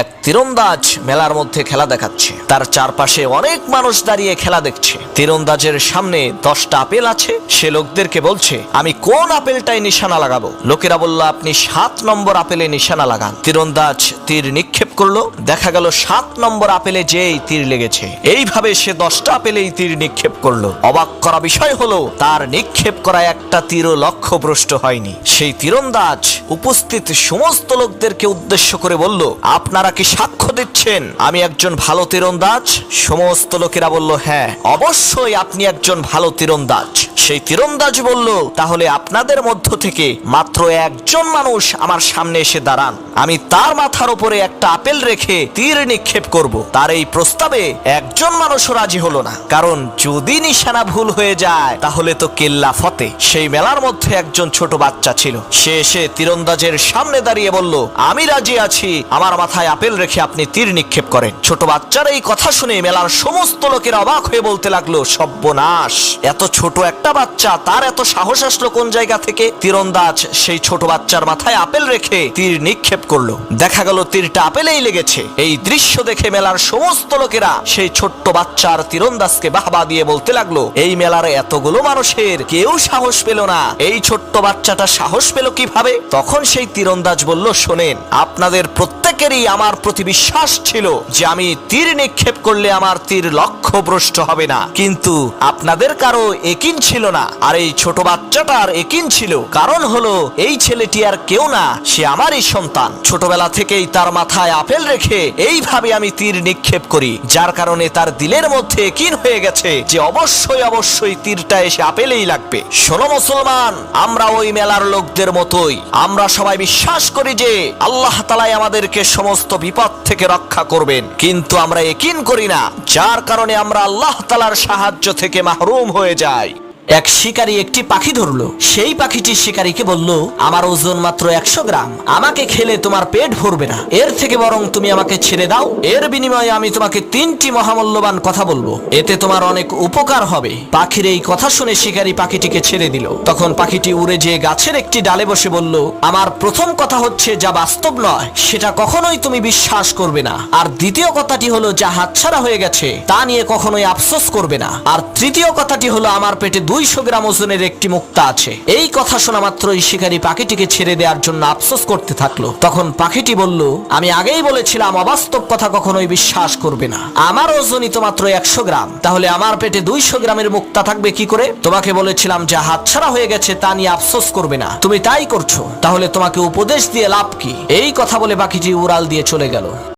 এক তীরন্দাজ মেলার মধ্যে খেলা দেখাচ্ছে। তার চারপাশে অনেক মানুষ দাঁড়িয়ে খেলা দেখছে। তীরন্দাজের সামনে দশটা আপেল আছে। সে লোকদেরকে বলছে, আমি কোন আপেলটাই নিশানা লাগাবো? লোকেরা বলল, আপনি সাত নম্বর আপেলে নিশানা লাগান। তীরন্দাজ তীর করল, দেখা গেল সাত নম্বর আপেলে যেই তীর লেগেছে। এইভাবে সে দশটা আপেলেই তীর নিক্ষেপ করল। অবাক করা বিষয় হলো, তার নিক্ষেপ করা একটা তীরও লক্ষ্যভ্রষ্ট হয়নি। সেই তীরন্দাজ উপস্থিত সমস্ত লোকদেরকে উদ্দেশ্য করে বলল, আপনারা কি সাক্ষ্য দিচ্ছেন? আমি একজন ভালো তীরন্দাজ। সমস্ত লোকেরা বলল হ্যাঁ অবশ্যই আপনি একজন ভালো তীরন্দাজ। সেই তীরন্দাজ বলল, তাহলে আপনাদের মধ্য থেকে মাত্র একজন মানুষ আমার সামনে এসে দাঁড়ান। আমি তার মাথার উপরে একটা আপেল রেখে তীর নিক্ষেপ করব। তার এই প্রস্তাবে একজন মানুষও রাজি হলো না। কারণ যদি নিশানা ভুল হয়ে যায়, তাহলে তো কেল্লা ফতে। সেই মেলার মধ্যে একজন ছোট বাচ্চা ছিল। সে এসে তীরন্দাজের সামনে দাঁড়িয়ে বলল, আমি রাজি আছি। আমার মাথায় আপেল রেখে আপনি তীর নিক্ষেপ করেন। ছোট বাচ্চার এই কথা শুনে মেলার সমস্ত লোকের অবাক হয়ে বলতে লাগল, সব্যনাশ! এত ছোট একটা বাচ্চা, তার এত সাহস আসলো কোন জায়গা থেকে? তীরন্দাজ সেই ছোট বাচ্চার মাথায় আপেল রেখে তীর নিক্ষেপ করল। দেখা গেল তীরটা আপেলেই লেগেছে। এই দৃশ্য দেখে মেলার সমস্ত লোকেরা সেই ছোট্ট বাচ্চার তীরন্দাজকে বাহবা দিয়ে বলতে লাগল, এই মেলার এতগুলো মানুষের কেউ সাহস পেল না। এই ছোট্ট বাচ্চাটা সাহস পেল কীভাবে? তখন সেই তীরন্দাজ বলল, শোনেন, আপনাদের প্রত্যেকেরই আমার প্রতি বিশ্বাস ছিল যে আমি তীর নিক্ষেপ করলে আমার তীর লক্ষ্য ভ্রষ্ট হবে না। কিন্তু আপনাদের কারও একিন ছিল না। আর এই ছোট বাচ্চাটার একিন ছিল। কারণ হলো, এই ছেলেটি আর কেউ না, সে আমারই সন্তান। ছোটবেলা থেকেই তার মাথায় আপেল রেখে এইভাবে আমি তীর নিক্ষেপ করি, যার কারণে তার দিলের মধ্যে একিন হয়ে গেছে যে অবশ্যই অবশ্যই তীরটা এসে আপেলেই লাগবে। শোনো মুসলমান, আমরা ওই মেলার লোকদের মতোই। আমরা সবাই বিশ্বাস করি যে, আল্লাহ তালাই আমাদেরকে সমস্ত বিপদ থেকে রক্ষা করবেন। কিন্তু আমরা একিন করি না, যার কারণে আমরা আল্লাহ তালার সাহায্য থেকে মাহরুম হয়ে যাই। এক শিকারী একটি পাখি ধরলো। সেই পাখিটি শিকারীকে বলল, আমার ওজন মাত্র একশো গ্রাম। আমাকে খেলে তোমার পেট ভরবে না। এর থেকে বরং তুমি আমাকে ছেড়ে দাও। এর বিনিময়ে আমি তোমাকে তিনটি মহামূল্যবান কথা বলব। এতে তোমার অনেক উপকার হবে। পাখির এই কথা শুনে শিকারী পাখিটিকে ছেড়ে দিল। তখন পাখিটি উড়ে যেয়ে গাছের একটি ডালে বসে বলল, আমার প্রথম কথা হচ্ছে যা বাস্তব নয়, সেটা কখনোই তুমি বিশ্বাস করবে না। আর দ্বিতীয় কথাটি হলো যা হাতছাড়া হয়ে গেছে, তা নিয়ে কখনোই আফসোস করবে না। আর তৃতীয় কথাটি হলো, আমার পেটে দুইশো গ্রাম ওজনের একটি মুক্তা আছে। এই কথা শোনা মাত্রই শিকারী পাখিটিকে ছেড়ে দেওয়ার জন্য আফসোস করতে থাকল। তখন পাখিটি বলল, আমি আগেই বলেছিলাম, অবাস্তব কথা কখনোই বিশ্বাস করবে না। আমার ওজনই তো মাত্র একশো গ্রাম। তাহলে আমার পেটে দুইশো গ্রামের মুক্তা থাকবে কি করে? তোমাকে বলেছিলাম যা হাতছাড়া হয়ে গেছে, তা নিয়ে আফসোস করবে না। তুমি তাই করছ। তাহলে তোমাকে উপদেশ দিয়ে লাভ কি? এই কথা বলে পাখিটি উড়াল দিয়ে চলে গেল।